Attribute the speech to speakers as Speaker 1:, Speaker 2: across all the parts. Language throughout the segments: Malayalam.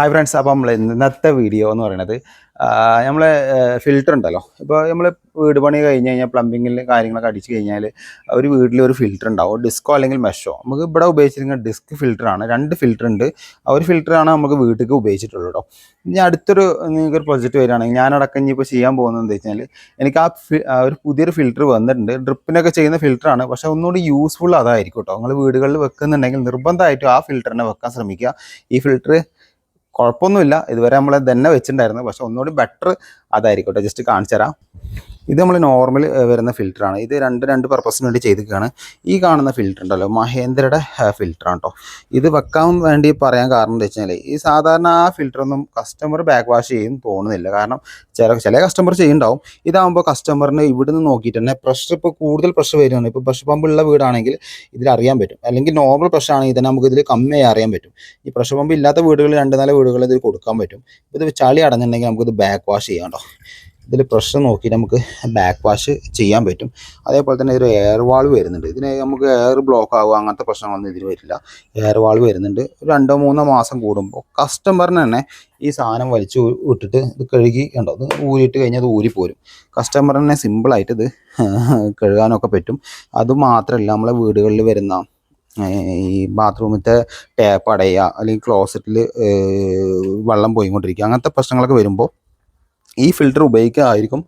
Speaker 1: ഹായ് ഫ്രണ്ട്സ് അപ്പോൾ നമ്മൾ ഇന്നത്തെ വീഡിയോ എന്ന് പറയുന്നത് നമ്മൾ ഫിൽറ്റർ ഉണ്ടല്ലോ. ഇപ്പോൾ നമ്മൾ വീട് പണി കഴിഞ്ഞ് കഴിഞ്ഞാൽ പ്ലംബിങ്ങിൽ കാര്യങ്ങളൊക്കെ അടിച്ച് കഴിഞ്ഞാൽ ഒരു വീട്ടിൽ ഒരു ഫിൽറ്റർ ഉണ്ടാവും. ഡിസ്കോ അല്ലെങ്കിൽ മെഷോ നമുക്ക് ഇവിടെ ഉപയോഗിച്ചിരിക്കുന്ന ഡിസ്ക് ഫിൽറ്ററാണ് രണ്ട് ഫിൽറ്റർ ഉണ്ട്. ആ ഒരു ഫിൽറ്ററാണ് നമുക്ക് വീട്ടിലേക്ക് ഉപയോഗിച്ചിട്ടുള്ളത് കേട്ടോ ഇനി അടുത്തൊരു നിങ്ങൾക്കൊരു പ്രൊജക്റ്റ് വരികയാണെങ്കിൽ ഞാനടക്കം ഇനിയിപ്പോൾ ചെയ്യാൻ പോകുന്നത് എന്താ വെച്ചാൽ എനിക്ക് ആ ഒരു പുതിയൊരു ഫിൽറ്റർ വന്നിട്ടുണ്ട്. ഡ്രിപ്പിനൊക്കെ ചെയ്യുന്ന ഫിൽറ്ററാണ് പക്ഷേ ഒന്നുകൂടി യൂസ്ഫുൾ അതായിരിക്കും കേട്ടോ നിങ്ങൾ വീടുകളിൽ വെക്കുന്നുണ്ടെങ്കിൽ നിർബന്ധമായിട്ടും ആ ഫിൽറ്ററിനെ വെക്കാൻ ശ്രമിക്കുക. ഈ ഫിൽറ്റർ കുഴപ്പമൊന്നുമില്ല. ഇതുവരെ നമ്മൾ തന്നെ വെച്ചിട്ടുണ്ടായിരുന്നു. പക്ഷെ ഒന്നുകൂടി ബെറ്റർ അതായിരിക്കും കേട്ടോ ജസ്റ്റ് കാണിച്ചു തരാം ഇത് നമ്മൾ നോർമൽ വരുന്ന ഫിൽറ്ററാണ് ഇത് രണ്ട് രണ്ട് പർപ്പസിന് വേണ്ടി ചെയ്തിരിക്കുകയാണ്. ഈ കാണുന്ന ഫിൽറ്റർ ഉണ്ടല്ലോ മഹേന്ദ്രയുടെ ഫിൽറ്ററാണ് കേട്ടോ ഇത് വെക്കാൻ വേണ്ടി പറയാൻ കാരണം എന്താ വെച്ചാൽ ഈ സാധാരണ ആ ഫിൽറ്ററൊന്നും കസ്റ്റമർ ബാക്ക് വാഷ് ചെയ്യും തോന്നുന്നില്ല. കാരണം ചില ചില കസ്റ്റമർ ചെയ്യുന്നുണ്ടാവും. ഇതാകുമ്പോൾ കസ്റ്റമറിന് ഇവിടുന്ന് നോക്കിയിട്ട് തന്നെ പ്രഷർ ഇപ്പോൾ കൂടുതൽ പ്രഷർ വരികയാണ് ഇപ്പോൾ പ്രഷർ പമ്പുള്ള വീടാണെങ്കിൽ ഇതിൽ അറിയാൻ പറ്റും. അല്ലെങ്കിൽ നോർമൽ പ്രഷർ ആണെങ്കിൽ തന്നെ നമുക്ക് ഇതിൽ കമ്മിയായി അറിയാൻ പറ്റും. ഈ പ്രഷർ പമ്പ് ഇല്ലാത്ത വീടുകളിൽ രണ്ട് നാല് വീടുകളിൽ ഇത് കൊടുക്കാൻ പറ്റും. ഇത് ചളി അടഞ്ഞിട്ടുണ്ടെങ്കിൽ നമുക്കിത് ബാക്ക് വാഷ് ചെയ്യാം കേട്ടോ ഇതിൽ പ്രഷർ നോക്കി നമുക്ക് ബാക്ക് വാഷ് ചെയ്യാൻ പറ്റും. അതേപോലെ തന്നെ ഒരു എയർ വാൾ വരുന്നുണ്ട്. ഇതിന് നമുക്ക് എയർ ബ്ലോക്ക് ആകുക അങ്ങനത്തെ പ്രശ്നങ്ങളൊന്നും ഇതിന് വരില്ല. എയർ വാൾ വരുന്നുണ്ട്. രണ്ടോ മൂന്നോ മാസം കൂടുമ്പോൾ കസ്റ്റമറിന് തന്നെ ഈ സാധനം വലിച്ചു വിട്ടിട്ട് ഇത് കഴുകി ഉണ്ടോ അത് ഊരിയിട്ട് കഴിഞ്ഞാൽ അത് ഊരിപ്പോരും കസ്റ്റമറിനെ സിമ്പിളായിട്ട് ഇത് കഴുകാനൊക്കെ പറ്റും. അതുമാത്രമല്ല നമ്മളെ വീടുകളിൽ വരുന്ന ഈ ബാത്റൂമിലത്തെ ടാപ്പ് അടയുക അല്ലെങ്കിൽ ക്ലോസറ്റിൽ വെള്ളം പോയിക്കൊണ്ടിരിക്കുക അങ്ങനത്തെ പ്രശ്നങ്ങളൊക്കെ വരുമ്പോൾ ഈ ഫിൽറ്റർ ഉപയോഗിക്കുക ആയിരിക്കും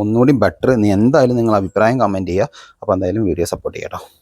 Speaker 1: ഒന്നുകൂടി ബെറ്റർ എന്തായാലും നിങ്ങൾ അഭിപ്രായം കമന്റ് ചെയ്യുക. അപ്പോൾ എന്തായാലും വീഡിയോ സപ്പോർട്ട് ചെയ്യാം കേട്ടോ